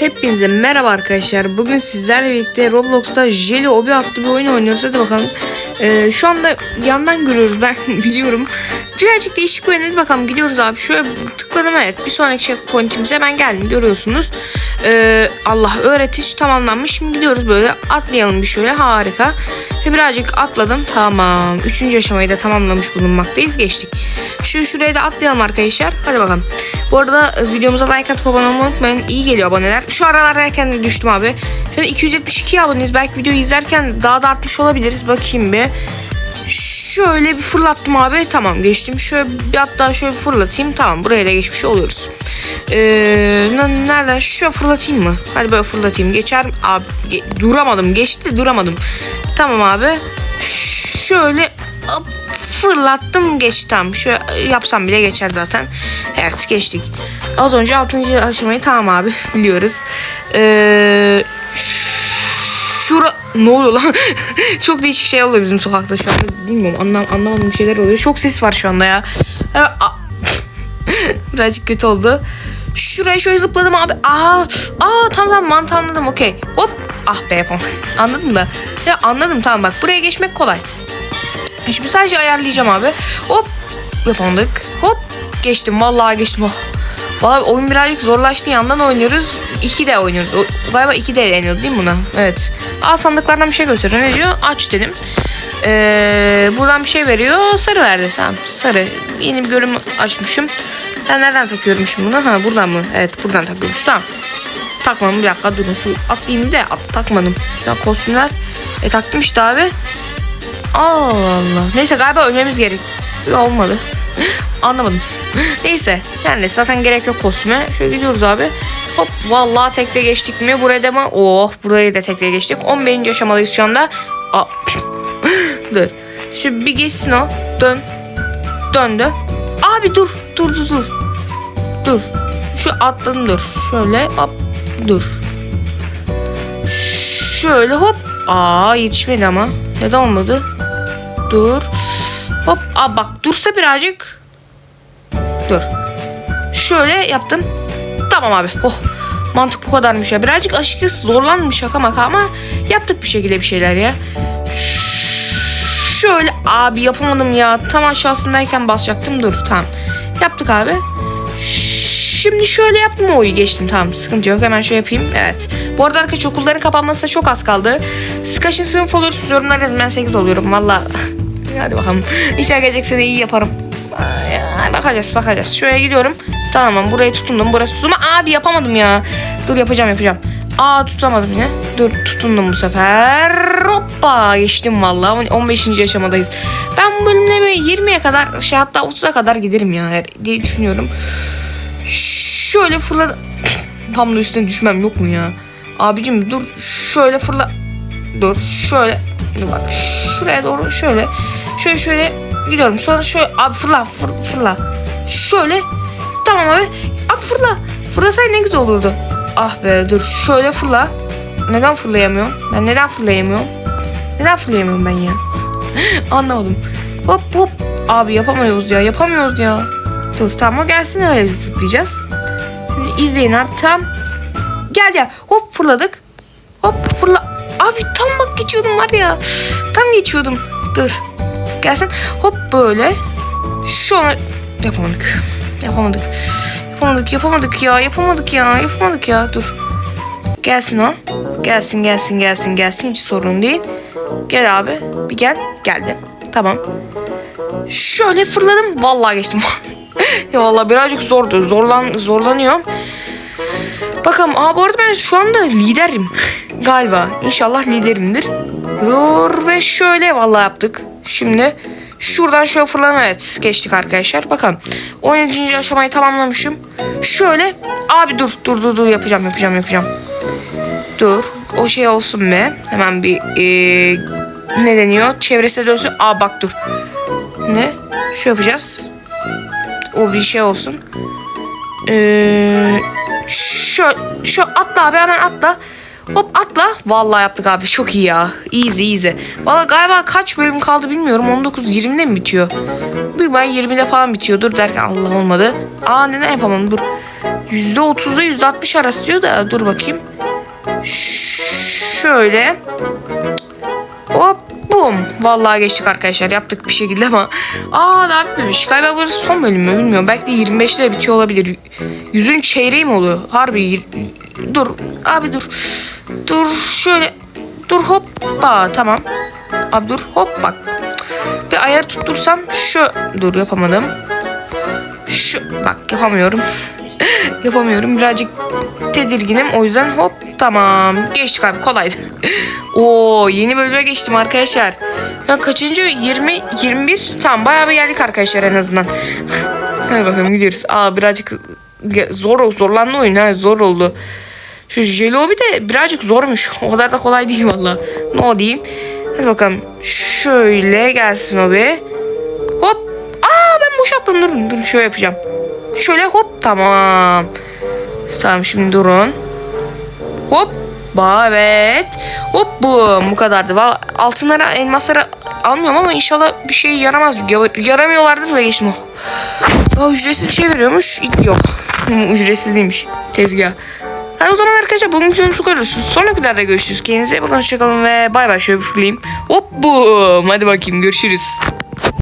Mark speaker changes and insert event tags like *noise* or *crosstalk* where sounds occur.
Speaker 1: Hepinize merhaba arkadaşlar. Bugün sizlerle birlikte Roblox'ta Jelly Obi adlı bir oyun oynuyoruz. Hadi bakalım. Ee, şu anda yandan görüyoruz *laughs* ben biliyorum. Birazcık değişik bir oyun. Hadi bakalım gidiyoruz abi. Şöyle tıkladım evet. Bir sonraki checkpoint'imize ben geldim görüyorsunuz. Ee, Allah öğretiş tamamlanmış. Şimdi gidiyoruz böyle atlayalım bir şöyle harika. Ve birazcık atladım. Tamam. Üçüncü aşamayı da tamamlamış bulunmaktayız. Geçtik. Şu şuraya da atlayalım arkadaşlar. Hadi bakalım. Bu arada e, videomuza like atıp abone olmayı unutmayın. İyi geliyor aboneler. Şu aralardayken düştüm abi. An 272 aboneyiz. Belki videoyu izlerken daha da artmış olabiliriz. Bakayım bir. Şöyle bir fırlattım abi. Tamam geçtim. Şöyle bir hatta şöyle bir fırlatayım. Tamam buraya da geçmiş oluyoruz. Ee, nereden? Şöyle fırlatayım mı? Hadi böyle fırlatayım. Geçer? Abi ge- duramadım. Geçti duramadım. Tamam abi. Şöyle hop, fırlattım geçti tamam. Şöyle yapsam bile geçer zaten. Evet geçtik. Az önce 6. aşamayı tamam abi biliyoruz. Ee, şura ne oluyor lan? *laughs* Çok değişik şey oluyor bizim sokakta şu anda. Bilmiyorum anlam anlamadım bir şeyler oluyor. Çok ses var şu anda ya. *laughs* Birazcık kötü oldu. Şuraya şöyle zıpladım abi. Aa, aa tamam tamam mantığı anladım okey. Hop. Ah be yapamam. *laughs* anladım da. Ya anladım tamam bak buraya geçmek kolay. Şimdi sadece ayarlayacağım abi. Hop. Yapamadık. Hop. Geçtim vallahi geçtim. Oh. Vallahi oyun birazcık zorlaştı. Yandan oynuyoruz. 2 de oynuyoruz. O, galiba 2 de eğleniyordu değil mi buna? Evet. Al sandıklardan bir şey gösteriyor. Ne diyor? Aç dedim. Ee, buradan bir şey veriyor. Sarı verdi. Tamam. Sarı. Yeni bir bölüm açmışım. Ben nereden takıyorum şimdi bunu? Ha buradan mı? Evet buradan takıyormuş. Tamam. Takmadım bir dakika durun şu atlayayım da at, takmadım. Ya kostümler. E taktım işte abi. Allah Allah. Neyse galiba ölmemiz gerek. Olmadı. *laughs* Anlamadım. *laughs* Neyse. Yani zaten gerek yok kostüme. Şöyle gidiyoruz abi. Hop vallahi tekte geçtik mi? Buraya da mı? Oh burayı da tekte geçtik. 11. aşamadayız şu anda. Aa. *laughs* dur. Şu bir geçsin o. Dön. Döndü. Abi dur. Dur dur dur. Dur. Şu atladım dur. Şöyle hop. Dur. Şöyle hop. Aa yetişmedi ama. Neden olmadı? Dur. Hop. Aa bak dursa birazcık. Dur. Şöyle yaptım. Tamam abi. Oh. Mantık bu kadarmış ya. Birazcık açıkçası zorlanmış şaka maka ama yaptık bir şekilde bir şeyler ya. Şöyle abi yapamadım ya. Tam aşağısındayken basacaktım. Dur tamam. Yaptık abi. Şimdi şöyle yaptım oyu geçtim tamam sıkıntı yok hemen şöyle yapayım evet. Bu arada arkadaşlar okulların kapanmasına çok az kaldı. Siz kaçıncı sınıf oluyorsunuz yorumlara yazın ben 8 oluyorum valla. *laughs* Hadi bakalım İnşallah gelecek sene iyi yaparım. Ay, bakacağız bakacağız şöyle gidiyorum. Tamam burayı tutundum burası tutundum. Abi yapamadım ya. Dur yapacağım yapacağım. Aa tutamadım yine. Dur tutundum bu sefer. Hoppa geçtim valla. 15. aşamadayız. Ben bu bölümde böyle 20'ye kadar şey hatta 30'a kadar giderim ya diye düşünüyorum. Şöyle fırla... *coughs* Tam da üstüne düşmem yok mu ya? Abicim dur şöyle fırla... Dur şöyle... Dur bak şuraya doğru şöyle... Şöyle şöyle gidiyorum. Sonra şöyle... Abi fırla fır, fırla. Şöyle... Tamam abi. Abi fırla. Fırlasaydı ne güzel olurdu. Ah be dur şöyle fırla. Neden fırlayamıyorum? Ben neden fırlayamıyorum? Neden fırlayamıyorum ben ya? *laughs* Anlamadım. Hop hop. Abi yapamıyoruz ya yapamıyoruz ya. Dur tamam o gelsin öyle zıplayacağız. Şimdi izleyin abi tam. Gel ya hop fırladık. Hop fırla. Abi tam bak geçiyordum var ya. Tam geçiyordum. Dur. Gelsin. Hop böyle. Şu an yapamadık. Yapamadık. Yapamadık yapamadık ya yapamadık ya yapamadık ya dur. Gelsin o. Gelsin gelsin gelsin gelsin hiç sorun değil. Gel abi bir gel. Geldi. Tamam. Şöyle fırladım. Vallahi geçtim. *laughs* ya vallahi birazcık zordu. Zorlan zorlanıyorum. Bakalım. Aa bu arada ben şu anda liderim. *laughs* Galiba. İnşallah liderimdir. Dur ve şöyle vallahi yaptık. Şimdi şuradan şöyle fırladım. Evet geçtik arkadaşlar. Bakalım. 17. aşamayı tamamlamışım. Şöyle. Abi dur dur dur dur yapacağım yapacağım yapacağım. Dur. O şey olsun be. Hemen bir ee, ne deniyor? Çevresine dönsün. Aa bak dur. Ne? Şu yapacağız. O bir şey olsun. Ee, şu, şu atla abi hemen atla. Hop atla. Vallahi yaptık abi. Çok iyi ya. Easy easy. Vallahi galiba kaç bölüm kaldı bilmiyorum. 19-20'de mi bitiyor? Büyük ben 20'de falan bitiyordur derken Allah olmadı. Aa neden yapamadım dur. %30'da %60 arası diyor da dur bakayım. Şöyle. Hop bum. Vallahi geçtik arkadaşlar. Yaptık bir şekilde ama. Aa daha bitmemiş. Galiba burası son bölüm mü bilmiyorum. Belki de 25'te de bitiyor olabilir. Yüzün çeyreği mi oluyor? Harbi. Dur. Abi dur. Dur şöyle. Dur hoppa. Tamam. Abi dur hop bak. Bir ayar tuttursam şu. Dur yapamadım. Şu. Bak yapamıyorum. *laughs* yapamıyorum. Birazcık tedirginim. O yüzden hop tamam. Geçtik abi kolaydı. *laughs* Oo yeni bölüme geçtim arkadaşlar. Ya kaçıncı? 20 21. Tamam bayağı bir geldik arkadaşlar en azından. *laughs* Hadi bakalım gidiyoruz. Aa birazcık zor zorlandı oyun ha zor oldu. Şu Jelobi de birazcık zormuş. *laughs* O kadar da kolay değil valla. Ne diyeyim. Hadi bakalım. Şöyle gelsin o bir. Hop. Aa ben boş attım durun. Durun şöyle yapacağım. Şöyle hop tamam. Tamam şimdi durun. Hop. Ba evet. Hop bu. Bu kadardı. Val altınlara elmaslara almıyorum ama inşallah bir şey yaramaz. Ya- Yaramıyorlardır ve geçtim o. Aa, ücretsiz bir şey veriyormuş. Yok. *laughs* ücretsiz değilmiş. Tezgah. Hadi o zaman arkadaşlar bugün videomuz bu kadar. Sonraki videoda görüşürüz. Kendinize bakın. Hoşçakalın ve bay bay. Şöyle bir fırlayayım. Hop. Hadi bakayım görüşürüz.